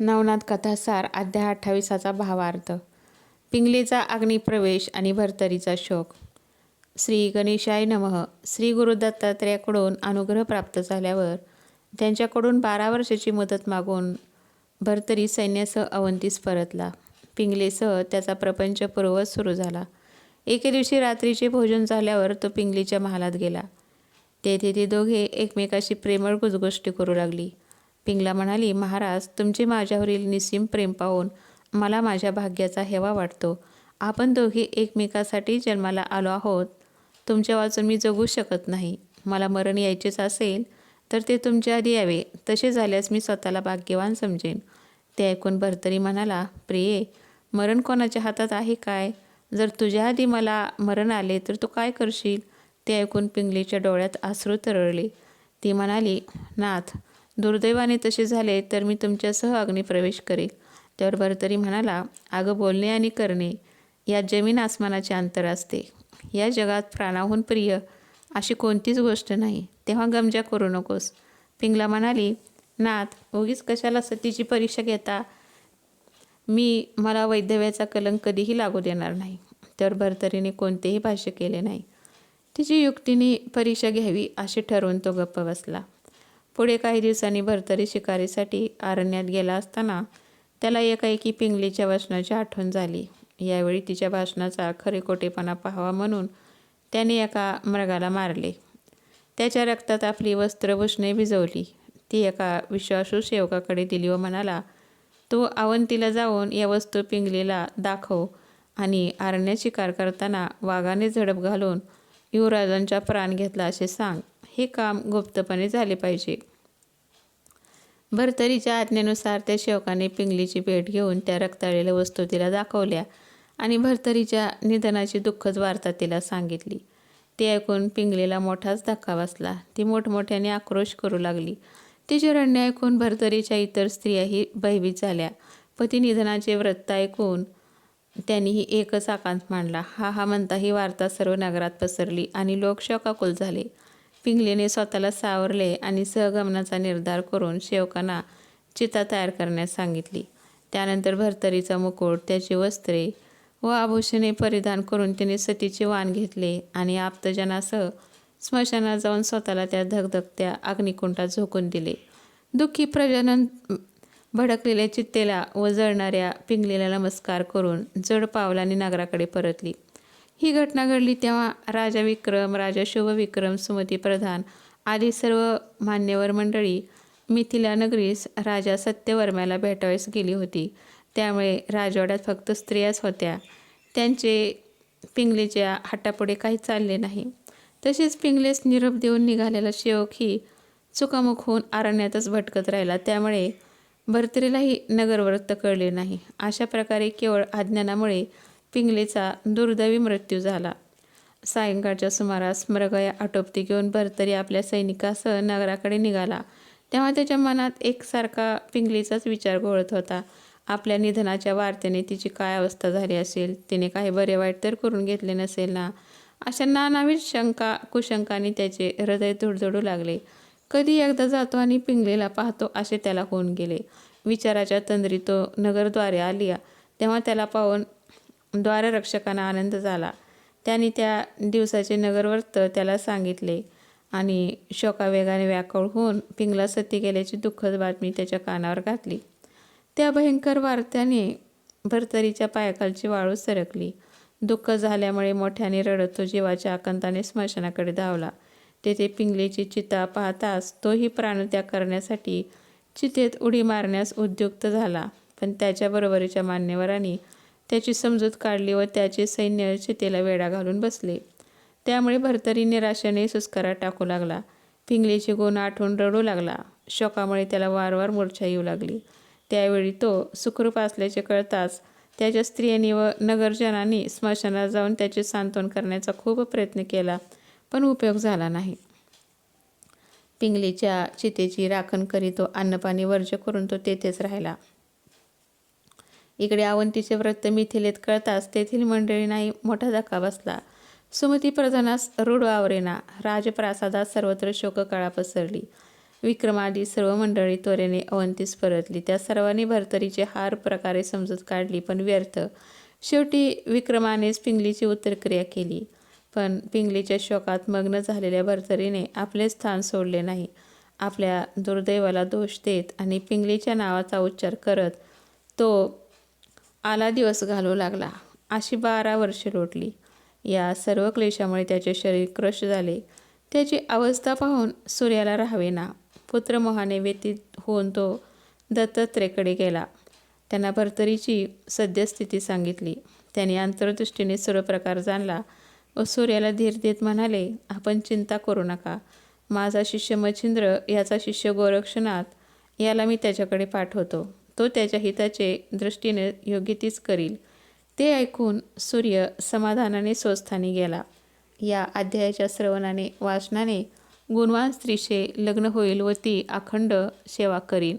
नवनाथ कथासार अध्याय अठ्ठावीसाचा भावार्थ. पिंगलीचा अग्निप्रवेश आणि भरतरीचा शोक. श्री गणेशाय नमः. श्री गुरुदत्तात्रयाकडून अनुग्रह प्राप्त झाल्यावर त्यांच्याकडून बारा वर्षाची मदत मागून भरतरी सैन्यासह अवंतीस परतला. पिंगलेसह त्याचा प्रपंच पूर्ववत सुरू झाला. एके दिवशी रात्रीचे भोजन झाल्यावर तो पिंगलीच्या महालात गेला. तेथे ते दोघे एकमेकाशी प्रेमळ गुजगोष्टी करू लागली. पिंगला म्हणाली महाराज तुमचे माझ्यावरील निस्सीम प्रेम पाहून मला माझ्या भाग्याचा हेवा वाटतो. आपण दोघे एकमेकासाठी जन्माला आलो आहोत. तुमच्या वाचून मी जगू शकत नाही. मला मरण यायचेच असेल तर ते तुमच्या आधी यावे. तसे झाल्यास मी स्वतःला भाग्यवान समजेन. ते ऐकून भरतरी म्हणाला प्रिये मरण कोणाच्या हातात आहे काय? जर तुझ्या आधी मला मरण आले तर तू काय करशील? ते ऐकून पिंगलीच्या डोळ्यात अश्रू तरळले. ती म्हणाली नाथ दुर्दैवाने तसे झाले तर मी तुमच्यासह अग्निप्रवेश करेल. त्यावर भरतरी म्हणाला अगं बोलणे आणि करणे यात जमीन आसमानाचे अंतर असते. या जगात प्राणाहून प्रिय अशी कोणतीच गोष्ट नाही. तेव्हा गमजा करू नकोस. पिंगला म्हणाली नाथ उगीच कशाला सतीची परीक्षा घेता? मी मला वैधव्याचा कलंक कधीही लागू देणार नाही. तर भरतरीने कोणतेही भाष्य केले नाही. तिची युक्तीने परीक्षा घ्यावी असे ठरवून तो गप्प बसला. पुढे काही दिवसांनी भरतरी शिकारीसाठी अरण्यात गेला असताना त्याला एकाएकी पिंगलीच्या भाषणाची आठवण झाली. यावेळी तिच्या भाषणाचा खरेखोटेपणा पाहावा म्हणून त्याने एका मृगाला मारले. त्याच्या रक्तात आपली वस्त्रभूषणे भिजवली. ती एका विश्वासू सेवकाकडे दिली व म्हणाला तो अवंतीला जाऊन या वस्तू पिंगलीला दाखव आणि अरण्यात शिकार करताना वाघाने झडप घालून युवराजांचा प्राण घेतला असे सांग. हे काम गुप्तपणे झाले पाहिजे. भरतरीच्या आज्ञेनुसार त्या शेवकाने पिंगलीची भेट घेऊन त्या रक्ताळलेल्या वस्तू तिला दाखवल्या आणि भरतरीच्या निधनाची दुःखद वार्ता तिला सांगितली. ते ऐकून पिंगलीला मोठाच धक्का बसला. ती मोठमोठ्याने आक्रोश करू लागली. तिचे रडणे ऐकून भरतरीच्या इतर स्त्रियाही भयभीत झाल्या. पती निधनाचे व्रत ऐकून त्यांनीही एकच आकांत मांडला. हा हा म्हणता ही वार्ता सर्व नगरात पसरली आणि लोक शोकाकुल झाले. पिंगलीने स्वतःला सावरले आणि सहगमनाचा निर्धार करून सेवकांना चिता तयार करण्यास सांगितली. त्यानंतर भरतरीचा मुकुट त्याची वस्त्रे व आभूषणे परिधान करून तिने सतीचे वाण घेतले आणि आप्तजनासह स्मशानात जाऊन स्वतःला त्या धगधगत्या अग्निकुंठात झोकून दिले. दुःखी प्रजनन भडकलेल्या चित्तेला व जळणाऱ्या पिंगलीला नमस्कार करून जड पावलांनी नगराकडे परतली. ही घटना घडली तेव्हा राजा विक्रम राजा शुभविक्रम सुमती प्रधान आदी सर्व मान्यवर मंडळी मिथिला नगरीस राजा सत्यवर्म्याला भेटावयास गेली होती. त्यामुळे राजवाड्यात फक्त स्त्रियाच होत्या. त्यांचे पिंगलेच्या हाटापुढे काही चालले नाही. तसेच पिंगलेस निरोप देऊन निघालेला शेवक ही चुकामुख होऊन अरण्यातच भटकत राहिला. त्यामुळे भरतरीलाही नगरवृत्त कळले नाही. अशा प्रकारे केवळ अज्ञानामुळे पिंगलीचा दुर्दैवी मृत्यू झाला. सायंकाळच्या सुमारास मृगया आटोपती घेऊन भरतरी आपल्या सैनिकासह नगराकडे निघाला. तेव्हा त्याच्या मनात एकसारखा पिंगलीचाच विचार घोळत होता. आपल्या निधनाच्या वार्तेने तिची काय अवस्था झाली असेल? तिने काही बरे वाईट तर करून घेतले नसेल ना? अशा नानाविध शंका कुशंकाने त्याचे हृदय धुडधडू लागले. कधी एकदा जातो आणि पिंगलीला पाहतो असे त्याला होऊन गेले. विचाराच्या तंद्री तो नगरद्वारे आली तेव्हा त्याला पाहून द्वाररक्षकांना आनंद झाला. त्याने त्या दिवसाचे नगरवर्त त्याला सांगितले आणि शोकावेगाने व्याकुळ होऊन पिंगला सती गेल्याची दुःखद बातमी त्याच्या कानावर घातली. त्या भयंकर वार्त्याने भरतरीच्या पायाखालची वाळू सरकली. दुःख झाल्यामुळे मोठ्याने रडत तो जीवाच्या आकंताने स्मशानाकडे धावला. तेथे पिंगलीची चिता पाहताच तोही प्राणत्याग करण्यासाठी चितेत उडी मारण्यास उद्युक्त झाला. पण त्याच्याबरोबरीच्या मान्यवरांनी त्याची समजूत काढली व त्याचे सैन्य चितेला वेढा घालून बसले. त्यामुळे भरतरी निराशाने सुस्कारा टाकू लागला. पिंगलीचे गुण आठवून रडू लागला. शोकामुळे त्याला वारंवार मूर्छा येऊ लागली. त्यावेळी तो सुखरूप असल्याचे कळताच त्याच्या स्त्रियांनी व नगरजनांनी स्मशानात जाऊन त्याचे सांत्वन करण्याचा खूप प्रयत्न केला पण उपयोग झाला नाही. पिंगलीच्या चितेची राखण करीत तो अन्नपाणी वर्ज करून तो तेथेच राहिला. इकडे अवंतीचे व्रत मिथिलेत कळताच तेथील मंडळींनाही मोठा धक्का बसला. सुमती प्रधानास रूढ आवरेना राजप्रासादात सर्वत्र शोककळा पसरली. विक्रमादी सर्व मंडळी त्वरेने अवंतीस परतली. त्या सर्वांनी भरतरीचे हार प्रकारे समजूत काढली पण व्यर्थ. शेवटी विक्रमानेच पिंगलीची उत्तरक्रिया केली. पण पिंगलीच्या शोकात मग्न झालेल्या भरतरीने आपले स्थान सोडले नाही. आपल्या दुर्दैवाला दोष देत आणि पिंगलीच्या नावाचा उच्चार करत तो आला दिवस घालू लागला. अशी बारा वर्षे लोटली. या सर्व क्लेशामुळे त्याचे शरीर क्रश झाले. त्याची अवस्था पाहून सूर्याला राहावेना. पुत्रमोहाने व्यतीत होऊन तो दत्तात्रेकडे गेला. त्यांना भरतरीची सद्यस्थिती सांगितली. त्याने अंतर्दृष्टीने सर्व प्रकार जाणला. व सूर्याला धीर देत म्हणाले आपण चिंता करू नका. माझा शिष्य मच्छिंद्र याचा शिष्य गोरक्षनाथ याला मी त्याच्याकडे पाठवतो. तो त्याच्या हिताचे दृष्टीने योग्य तीच करील. ते ऐकून सूर्य समाधानाने स्वस्थानी गेला. या अध्यायाच्या श्रवणाने वाचनाने गुणवान स्त्रीचे लग्न होईल व ती अखंड सेवा करीन.